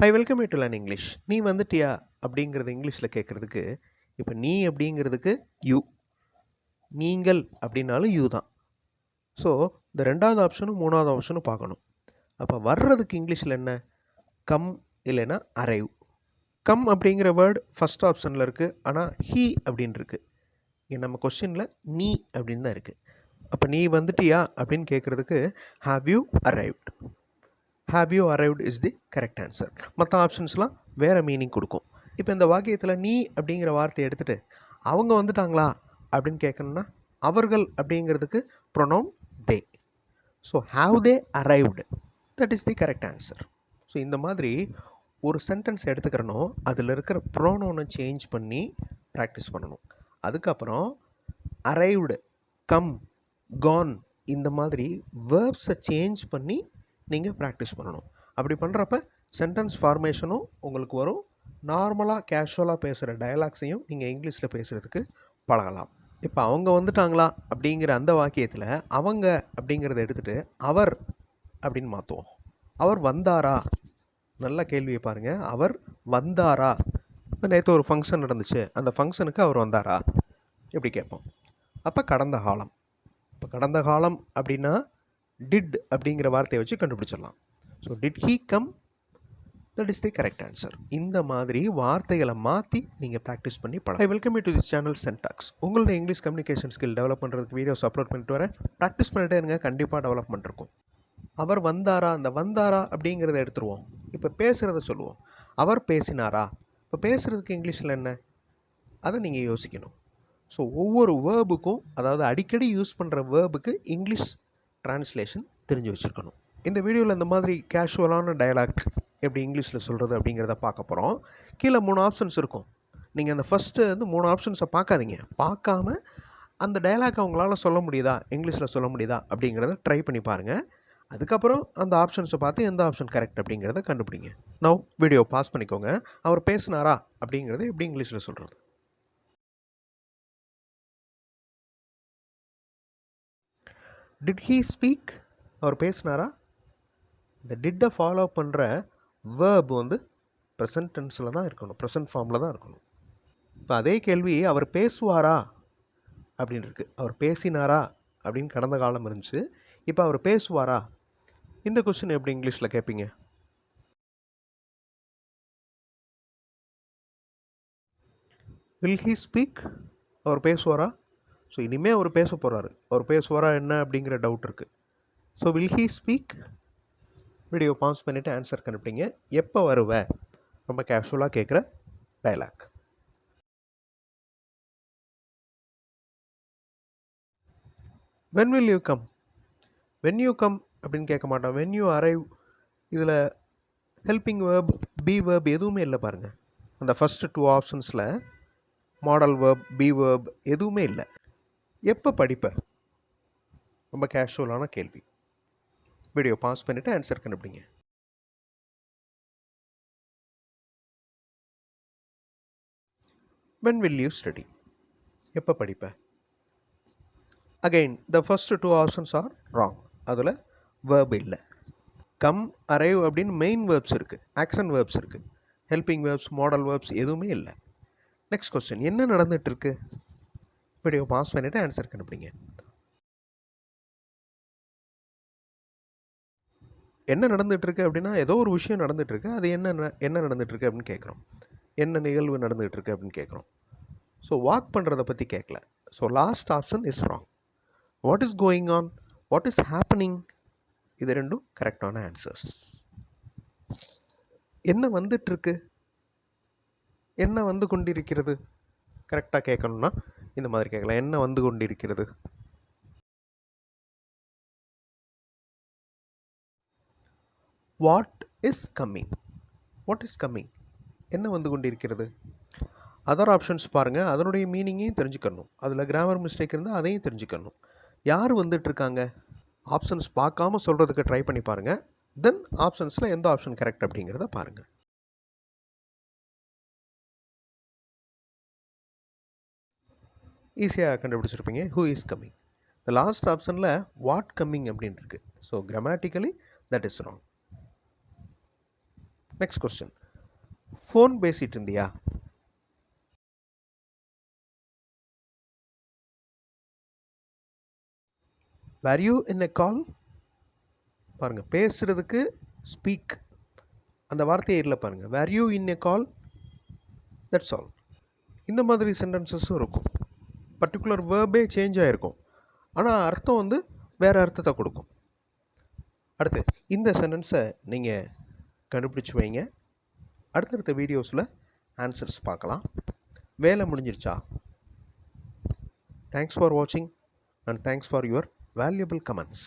Hi welcome you to learn English நீ வந்துட்டியா? அப்படிங்கிறது இங்கிலீஷில் கேட்குறதுக்கு இப்போ நீ அப்படிங்கிறதுக்கு யூ நீங்கள் அப்படின்னாலும் யூ தான். ஸோ இந்த ரெண்டாவது ஆப்ஷனும் மூணாவது ஆப்ஷனும் பார்க்கணும். அப்போ வர்றதுக்கு இங்கிலீஷில் என்ன? கம் இல்லைன்னா அரைவ் கம் அப்படிங்கிற வேர்டு ஃபஸ்ட் ஆப்ஷனில் இருக்குது ஆனால் ஹீ அப்படின்னு இருக்குது இங்கே நம்ம கொஸ்டினில் நீ அப்படின்னு தான் இருக்குது அப்போ நீ வந்துட்டியா? அப்படின்னு கேட்குறதுக்கு have you arrived have you arrived is the correct answer மற்ற ஆப்ஷன்ஸ்லாம் வேறு மீனிங் கொடுக்கும். இப்போ இந்த வாக்கியத்தில் நீ அப்படிங்கிற வார்த்தையை எடுத்துகிட்டு அவங்க வந்துட்டாங்களா அப்படின்னு கேட்கணும்னா அவர்கள் அப்படிங்கிறதுக்கு pronoun they so have they arrived that is the correct answer so இந்த மாதிரி ஒரு சென்டென்ஸ் எடுத்துக்கிறனோ அதில் இருக்கிற ப்ரோனோனை சேஞ்ச் பண்ணி ப்ராக்டிஸ் பண்ணணும். அதுக்கப்புறம் அரைவ்டு கம் கான் இந்த மாதிரி வேர்ப்ஸை சேஞ்ச் பண்ணி நீங்கள் ப்ராக்டிஸ் பண்ணணும். அப்படி பண்ணுறப்ப சென்டென்ஸ் ஃபார்மேஷனும் உங்களுக்கு வரும். நார்மலாக கேஷுவலாக பேசுகிற டயலாக்ஸையும் நீங்கள் இங்கிலீஷில் பேசுகிறதுக்கு பழகலாம். இப்போ அவங்க வந்துட்டாங்களா அப்படிங்கிற அந்த வாக்கியத்தில் அவங்க அப்படிங்கிறத எடுத்துகிட்டு அவர் அப்படின்னு மாற்றுவோம் அவர் வந்தாரா? நல்ல கேள்வியை பாருங்கள் அவர் வந்தாரா? இப்போ நேற்று ஒரு ஃபங்க்ஷன் நடந்துச்சு. அந்த ஃபங்க்ஷனுக்கு அவர் வந்தாரா? இப்படி கேட்போம். அப்போ கடந்த காலம். இப்போ கடந்த காலம் அப்படின்னா டிட் அப்படிங்கிற வார்த்தையை வச்சு கண்டுபிடிச்சிடலாம். So did he come that is the correct answer இந்த மாதிரி வார்த்தைகளை மாற்றி நீங்கள் ப்ராக்டிஸ் பண்ணி பழம் I welcome you to this channel சென்டாக்ஸ் உங்களோட இங்கிலீஷ் கம்யூனிகேஷன் ஸ்கில் டெவலப் பண்ணுறதுக்கு வீடியோஸ் அப்லோட் பண்ணிட்டு வரேன். ப்ராக்டிஸ் பண்ணிட்டே இருங்க கண்டிப்பாக டெவலப்மெண்ட் இருக்கும் அவர் வந்தாரா? அந்த வந்தாரா அப்படிங்கிறத எடுத்துருவோம். இப்போ பேசுகிறத சொல்லுவோம். அவர் பேசினாரா? இப்போ பேசுகிறதுக்கு இங்கிலீஷில் என்ன? அதை நீங்கள் யோசிக்கணும். ஸோ ஒவ்வொரு வேர்புக்கும் அதாவது அடிக்கடி யூஸ் பண்ணுற வேர்புக்கு இங்கிலீஷ் ட்ரான்ஸ்லேஷன் தெரிஞ்சு வச்சுருக்கணும். இந்த வீடியோவில் இந்த மாதிரி கேஷுவலான டயலாக் எப்படி இங்கிலீஷில் சொல்கிறது அப்படிங்கிறத பார்க்க போகிறோம் கீழே மூணு ஆப்ஷன்ஸ் இருக்கும். நீங்கள் அந்த ஃபஸ்ட்டு வந்து மூணு ஆப்ஷன்ஸை பார்க்காதீங்க. பார்க்காம அந்த டயலாக் அவங்களால சொல்ல முடியுதா? இங்கிலீஷில் சொல்ல முடியுதா? அப்படிங்கிறத ட்ரை பண்ணி பாருங்கள் அதுக்கப்புறம் அந்த ஆப்ஷன்ஸை பார்த்து எந்த ஆப்ஷன் கரெக்ட் அப்படிங்கிறத கண்டுபிடிங்க. நோ வீடியோ பாஸ் பண்ணிக்கோங்க. அவர் பேசினாரா அப்படிங்கிறத எப்படி இங்கிலீஷில் சொல்கிறது டிட் ஹீ ஸ்பீக் அவர் பேசினாரா? இந்த டிட்டை ஃபாலோ பண்ணுற வேர்ப் வந்து ப்ரெசன்ட் டென்ஸில் தான் இருக்கணும். ப்ரெசன்ட் ஃபார்மில் தான் இருக்கணும். இப்போ அதே கேள்வி அவர் பேசுவாரா? அப்படின்னு இருக்குது அவர் பேசினாரா? அப்படின்னு கடந்த காலம் இருந்துச்சு. இப்போ அவர் பேசுவாரா? இந்த கொஸ்டின் எப்படி இங்கிலீஷில் கேட்பீங்க வில் ஹீ ஸ்பீக் அவர் பேசுவாரா? ஸோ இனிமேல் அவர் பேச போகிறாரு அவர் பேசுவாரா என்ன அப்படிங்கிற டவுட் இருக்குது so will he speak video pass பண்ணிவிட்டு ஆன்சர் கண்டுபிடிங்க. எப்போ வருவ? ரொம்ப கேஷுவலாக கேட்குற dialogue when will you come when you come அப்படின்னு கேட்க மாட்டோம். வென் யூ அரைவ் இதில் ஹெல்பிங் வேர்ப் பி வேர்ப் எதுவுமே இல்லை பாருங்கள் அந்த ஃபஸ்ட்டு டூ ஆப்ஷன்ஸில் மாடல் வேர்ப் பி வேர்ப் எதுவுமே இல்லை. எப்போ படிப்ப? ரொம்ப கேஷுவலான கேள்வி. வீடியோ பாஸ் பண்ணிவிட்டு ஆன்சர் கண்டுபிடிங்க. வென் வில் யூ ஸ்டடி எப்போ படிப்ப? Again the first two options are wrong அதில் வேர்ப் இல்லை. கம் அரைவ் அப்படின்னு மெயின் வேர்ப்ஸ் இருக்குது ஆக்ஷன் வேர்ப்ஸ் இருக்குது ஹெல்பிங் வேர்ப்ஸ் மாடல் வேர்ப்ஸ் எதுவுமே இல்லை. நெக்ஸ்ட் கொஸ்டின் என்ன நடந்துட்டு வீடியோ பாஸ் பண்ணிவிட்டு ஆன்சர் கண்டுபிடிங்க. என்ன நடந்துகிட்ருக்கு அப்படின்னா ஏதோ ஒரு விஷயம் நடந்துகிட்ருக்கு அது என்ன ந- என்ன நடந்துகிட்ருக்கு இருக்கு அப்படின்னு கேட்குறோம். என்ன நிகழ்வு நடந்துகிட்ருக்கு அப்படின்னு கேட்குறோம். ஸோ வாக் பண்ணுறத பற்றி கேட்கல. So last option is wrong what is going on what is happening இது ரெண்டும் கரெக்டான ஆன்சர்ஸ் என்ன வந்துட்டுருக்கு? என்ன வந்து கொண்டிருக்கிறது? கரெக்டாக கேட்கணும்னா இந்த மாதிரி கேட்கலாம். என்ன வந்து கொண்டிருக்கிறது? What is coming what is coming என்ன வந்து கொண்டிருக்கிறது? அதர் ஆப்ஷன்ஸ் பாருங்கள் அதனுடைய மீனிங்கையும் தெரிஞ்சுக்கணும். அதில் கிராமர் மிஸ்டேக் இருந்தால் அதையும் தெரிஞ்சுக்கணும். யார் வந்துட்டு இருக்காங்க ஆப்ஷன்ஸ் பார்க்காம சொல்கிறதுக்கு ட்ரை பண்ணி பாருங்கள் தென் ஆப்ஷன்ஸில் எந்த ஆப்ஷன் கரெக்ட் அப்படிங்கிறத பாருங்கள் ஈஸியாக கண்டுபிடிச்சிருப்பீங்க who is coming the last ஆப்ஷனில் வாட் கம்மிங் அப்படின்னு இருக்கு. So grammatically that is wrong next question phone பேசிகிட்டு இருந்தியா? வேர் யூ இன் எ கால் பாருங்கள் பேசுகிறதுக்கு ஸ்பீக் அந்த வார்த்தையை இல்லை பாருங்கள் where you in a call that's all இந்த மாதிரி சென்டென்சஸும் இருக்கும். பர்டிகுலர் வேர்பே சேஞ்ச் ஆகிருக்கும் ஆனால் அர்த்தம் வந்து வேறு அர்த்தத்தை கொடுக்கும். அடுத்து இந்த சென்டென்ஸை நீங்கள் கண்டுபிடிச்சி வைங்க. அடுத்தடுத்த வீடியோஸில் ஆன்சர்ஸ் பார்க்கலாம். வேலை முடிஞ்சிருச்சா? தேங்க்ஸ் ஃபார் வாட்சிங் and thanks for your valuable comments